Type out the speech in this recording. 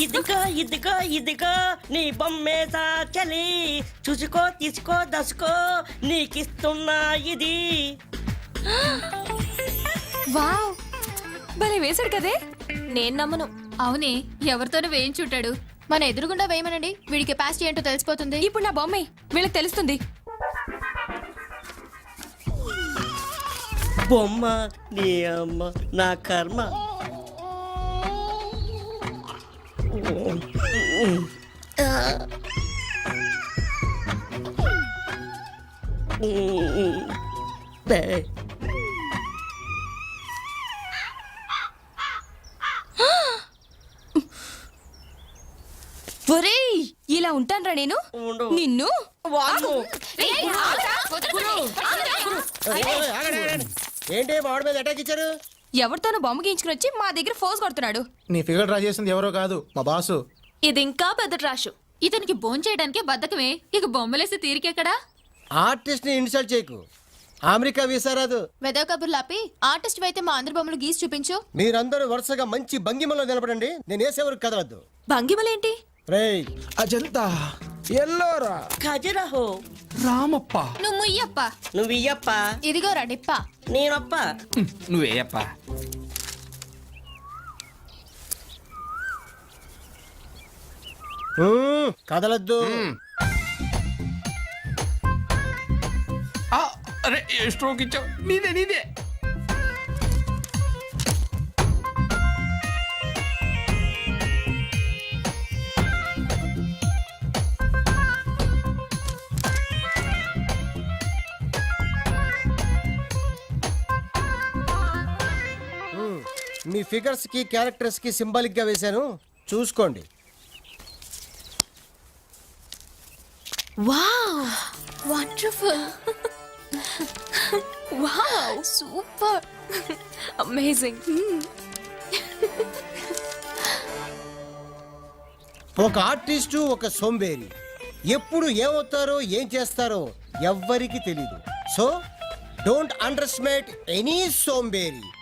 ఇదిగో ఇదిగో ఇదిగో నీ బొమ్మేదా చలి చూసుకో తీసుకో దసుకో నీకిస్తున్నా ఇది. వావ్! భలే వేశాడు కదే. నేను నమ్మను. అవునే ఎవరితోనూ వేయించుంటాడు. మన ఎదురుగుండా వేయమనండి. వీడి కెపాసిటీ ఏంటో తెలిసిపోతుంది. ఇప్పుడు నా బొమ్మే. వీళ్ళకి తెలుస్తుంది. బొమ్మ నీ అమ్మ నా కర్మ ఒరేయ్ ఇలా ఉంటానురా నేను ఉండు. నిన్ను వామ్మో. ఏంటి మామిడి మీద అటాక్ ఇచ్చారు? ఎవరితోనో బొమ్మ గీయించుకుని వచ్చి మా దగ్గర ఫోర్స్ కొడుతున్నాడు. నీ ఫిగర్ డ్రా చేసింది ఎవరో కాదు మా బాసు. ఇది ఇంకా పెద్ద ట్రాష్ ఇతనికి బోన్ చేయడానికే బద్దకమే ఇక బొమ్మలేసి తీరికెక్కడా ఆర్టిస్ట్ని ఇన్సల్ట్ చేయకు. అమెరికా వీసా రాదు. వెదవ కబుర్లు ఆపి ఆర్టిస్ట్ అయితే మా అందరి బొమ్మలు గీసి చూపించు. మీరందరూ వరుసగా మంచి భంగిమలో నిలబడండి. నేను వేసేవరకు కదలద్దు. భంగిమలేంటి? రేయ్. అజంతా ఎల్లోరా. ఖజరహో. రామప్ప. నువ్వు ముయ్యప్ప నువ్వు ఇయ్యప్ప. ఇదిగో రడిప్ప నేనప్ప. నువ్వేయప్ప. కదలద్దు. స్ట్రోక్ ఇచ్చావు? నీదే నీదే. మీ ఫిగర్స్కి క్యారెక్టర్స్కి సింబాలిక్గా వేశాను. చూసుకోండి. Wow! Wonderful. Wow! Super. Amazing. ఒక ఆర్టిస్టు ఒక సోంబేరి. ఎప్పుడు ఏమవుతారో ఏం చేస్తారో ఎవ్వరికి తెలీదు. So don't underestimate any సోంబేరి.